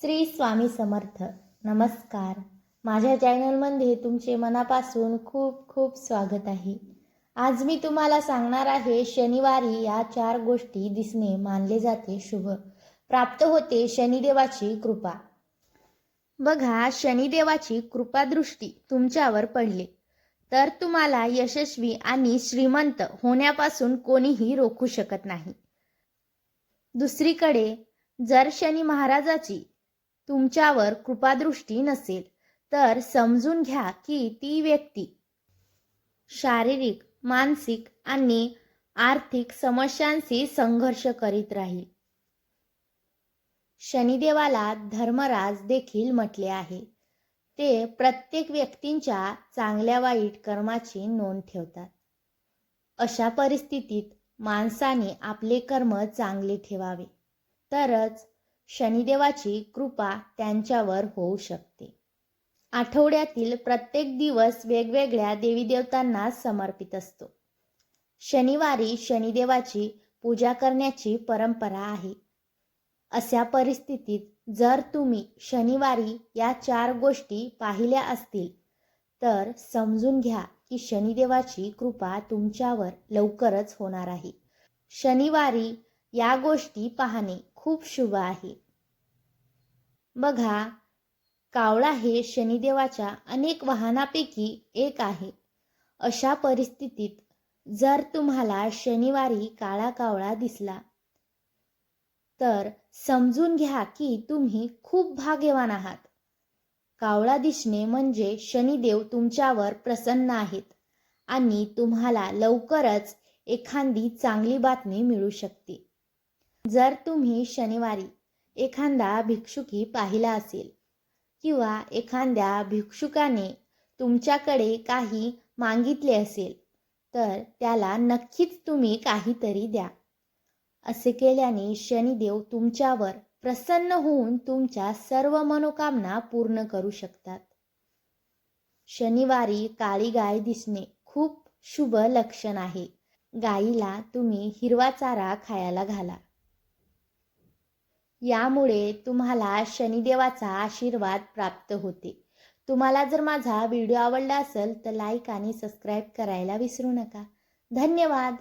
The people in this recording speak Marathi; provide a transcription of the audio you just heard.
श्री स्वामी समर्थ. नमस्कार. माझ्या चॅनलमध्ये तुमचे मनापासून खूप खूप स्वागत आहे. आज मी तुम्हाला सांगणार आहे शनिवारी या चार गोष्टी दिसणे मानले जाते शुभ. प्राप्त होते शनिदेवाची कृपा. बघा शनिदेवाची कृपादृष्टी तुमच्यावर पडले. तर तुम्हाला यशस्वी आणि श्रीमंत होण्यापासून कोणीही रोखू शकत नाही. दुसरीकडे जर शनी महाराजाची तुमच्यावर कृपादृष्टी नसेल तर समजून घ्या की ती व्यक्ती शारीरिक मानसिक आणि आर्थिक समस्यांशी संघर्ष करीत राहील. शनिदेवाला धर्मराज देखील म्हटले आहे. ते प्रत्येक व्यक्तींच्या चांगल्या वाईट कर्माची नोंद ठेवतात. अशा परिस्थितीत माणसाने आपले कर्म चांगले ठेवावे. तरच शनिदेवाची कृपा त्यांच्यावर होऊ शकते. आठवड्यातील प्रत्येक दिवस वेगवेगळ्या देवीदेवतांना समर्पित असतो. शनिवारी शनिदेवाची पूजा करण्याची परंपरा आहे. अशा परिस्थितीत जर तुम्ही शनिवारी या चार गोष्टी पाहिल्या असतील तर समजून घ्या की शनिदेवाची कृपा तुमच्यावर लवकरच होणार आहे. शनिवारी या गोष्टी पाहणे खूप शुभ आहे. बघा कावळा हे शनिदेवाच्या अनेक वाहनापैकी एक आहे. अशा परिस्थितीत जर तुम्हाला शनिवारी काळा कावळा दिसला तर समजून घ्या की तुम्ही खूप भाग्यवान आहात. कावळा दिसणे म्हणजे शनिदेव तुमच्यावर प्रसन्न आहेत आणि तुम्हाला लवकरच एखादी चांगली बातमी मिळू शकते. जर तुम्ही शनिवारी एखादा भिक्षुकी पाहिला असेल किंवा एखाद्या भिक्षुकाने तुमच्याकडे काही मागितले असेल तर त्याला नक्कीच तुम्ही काहीतरी द्या. असे केल्याने शनिदेव तुमच्यावर प्रसन्न होऊन तुमच्या सर्व मनोकामना पूर्ण करू शकतात. शनिवारी काळी गाय दिसणे खूप शुभ लक्षण आहे. गाईला तुम्ही हिरवा चारा खायला घाला. यामुळे तुम्हाला शनिदेवाचा आशीर्वाद प्राप्त होते. तुम्हाला जर माझा व्हिडिओ आवडला असेल तर लाईक आणि सबस्क्राईब करायला विसरू नका. धन्यवाद!